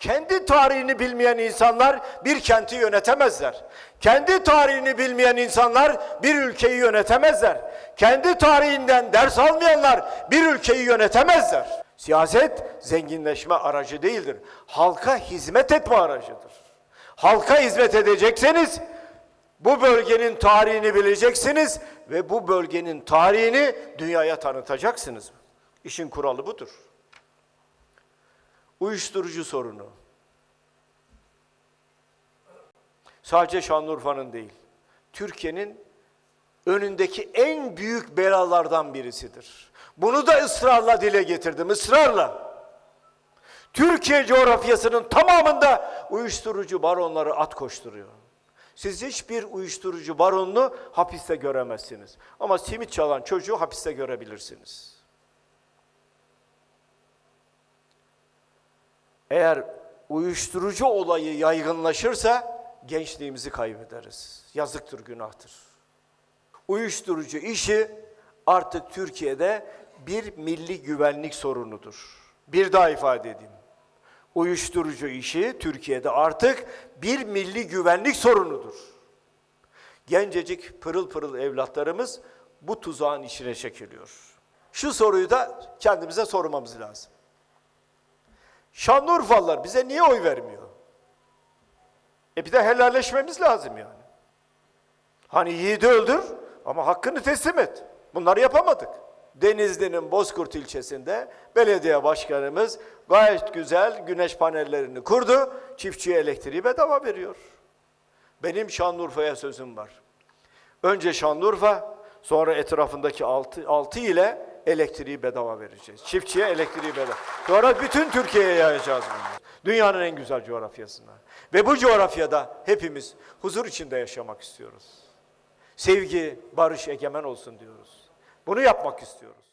Kendi tarihini bilmeyen insanlar bir kenti yönetemezler. Kendi tarihini bilmeyen insanlar bir ülkeyi yönetemezler. Kendi tarihinden ders almayanlar bir ülkeyi yönetemezler. Siyaset zenginleşme aracı değildir. Halka hizmet etme aracıdır. Halka hizmet edecekseniz bu bölgenin tarihini bileceksiniz ve bu bölgenin tarihini dünyaya tanıtacaksınız. İşin kuralı budur. Uyuşturucu sorunu. Sadece Şanlıurfa'nın değil, Türkiye'nin önündeki en büyük belalardan birisidir. Bunu da ısrarla dile getirdim, ısrarla. Türkiye coğrafyasının tamamında uyuşturucu baronları at koşturuyor. Siz hiçbir uyuşturucu baronunu hapiste göremezsiniz. Ama simit çalan çocuğu hapiste görebilirsiniz. Eğer uyuşturucu olayı yaygınlaşırsa gençliğimizi kaybederiz. Yazıktır, günahtır. Uyuşturucu işi artık Türkiye'de bir milli güvenlik sorunudur. Bir daha ifade edeyim. Uyuşturucu işi Türkiye'de artık bir milli güvenlik sorunudur. Gencecik pırıl pırıl evlatlarımız bu tuzağın içine çekiliyor. Şu soruyu da kendimize sormamız lazım. Şanlıurfalılar bize niye oy vermiyor? E bir de helalleşmemiz lazım yani. Hani yiğidi öldür ama hakkını teslim et. Bunları yapamadık. Denizli'nin Bozkurt ilçesinde belediye başkanımız gayet güzel güneş panellerini kurdu. Çiftçiye elektriği bedava veriyor. Benim Şanlıurfa'ya sözüm var. Önce Şanlıurfa, sonra etrafındaki altı, altı ile elektriği bedava vereceğiz. Çiftçiye elektriği bedava. Sonra bütün Türkiye'ye yayacağız bunu. Dünyanın en güzel coğrafyasına. Ve bu coğrafyada hepimiz huzur içinde yaşamak istiyoruz. Sevgi, barış egemen olsun diyoruz. Bunu yapmak istiyoruz.